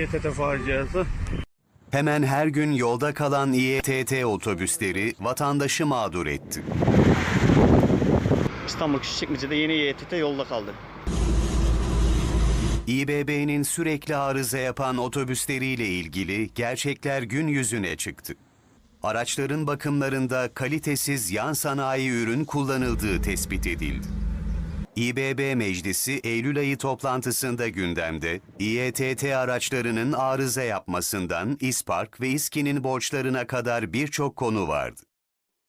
İETT faciası. Hemen her gün yolda kalan İETT otobüsleri vatandaşı mağdur etti. İstanbul Küçükçekmece'de yeni YTT yolda kaldı. İBB'nin sürekli arıza yapan otobüsleriyle ilgili gerçekler gün yüzüne çıktı. Araçların bakımlarında kalitesiz yan sanayi ürün kullanıldığı tespit edildi. İBB Meclisi Eylül ayı toplantısında gündemde, İETT araçlarının arıza yapmasından İSPARK ve İSKİ'nin borçlarına kadar birçok konu vardı.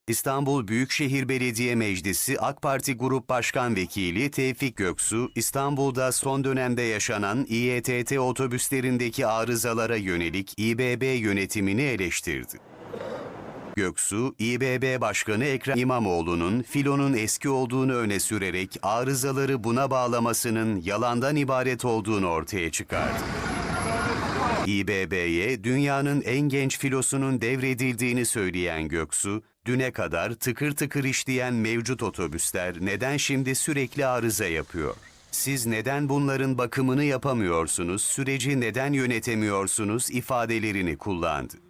İstanbul Büyükşehir Belediye Meclisi AK Parti Grup Başkan Vekili Tevfik Göksu, İstanbul'da son dönemde yaşanan İETT otobüslerindeki arızalara yönelik İBB yönetimini eleştirdi. Göksu, İBB Başkanı Ekrem İmamoğlu'nun filonun eski olduğunu öne sürerek arızaları buna bağlamasının yalandan ibaret olduğunu ortaya çıkardı. İBB'ye dünyanın en genç filosunun devredildiğini söyleyen Göksu, düne kadar tıkır tıkır işleyen mevcut otobüsler neden şimdi sürekli arıza yapıyor? Siz neden bunların bakımını yapamıyorsunuz, süreci neden yönetemiyorsunuz ifadelerini kullandı.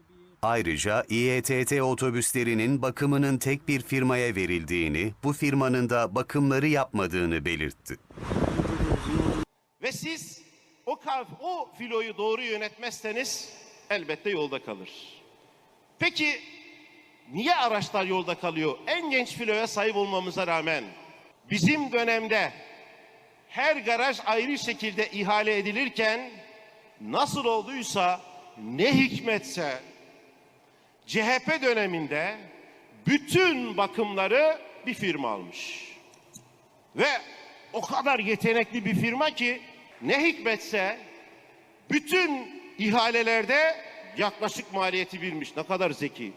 Ayrıca İETT otobüslerinin bakımının tek bir firmaya verildiğini, bu firmanın da bakımları yapmadığını belirtti. Ve siz o o filoyu doğru yönetmezseniz elbette yolda kalır. Peki niye araçlar yolda kalıyor? En genç filoya sahip olmamıza rağmen bizim dönemde her garaj ayrı şekilde ihale edilirken nasıl olduysa ne hikmetse CHP döneminde bütün bakımları bir firma almış. Ve o kadar yetenekli bir firma ki ne hikmetse bütün ihalelerde yaklaşık maliyeti bilmiş. Ne kadar zeki.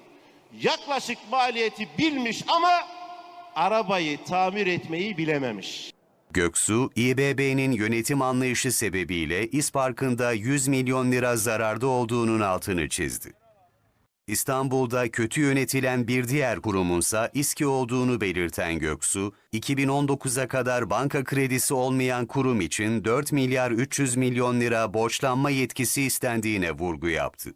Yaklaşık maliyeti bilmiş ama arabayı tamir etmeyi bilememiş. Göksu, İBB'nin yönetim anlayışı sebebiyle İSPARK'ın da 100 milyon lira zararda olduğunun altını çizdi. İstanbul'da kötü yönetilen bir diğer kurumunsa İSKİ olduğunu belirten Göksu, 2019'a kadar banka kredisi olmayan kurum için 4 milyar 300 milyon lira borçlanma yetkisi istendiğine vurgu yaptı.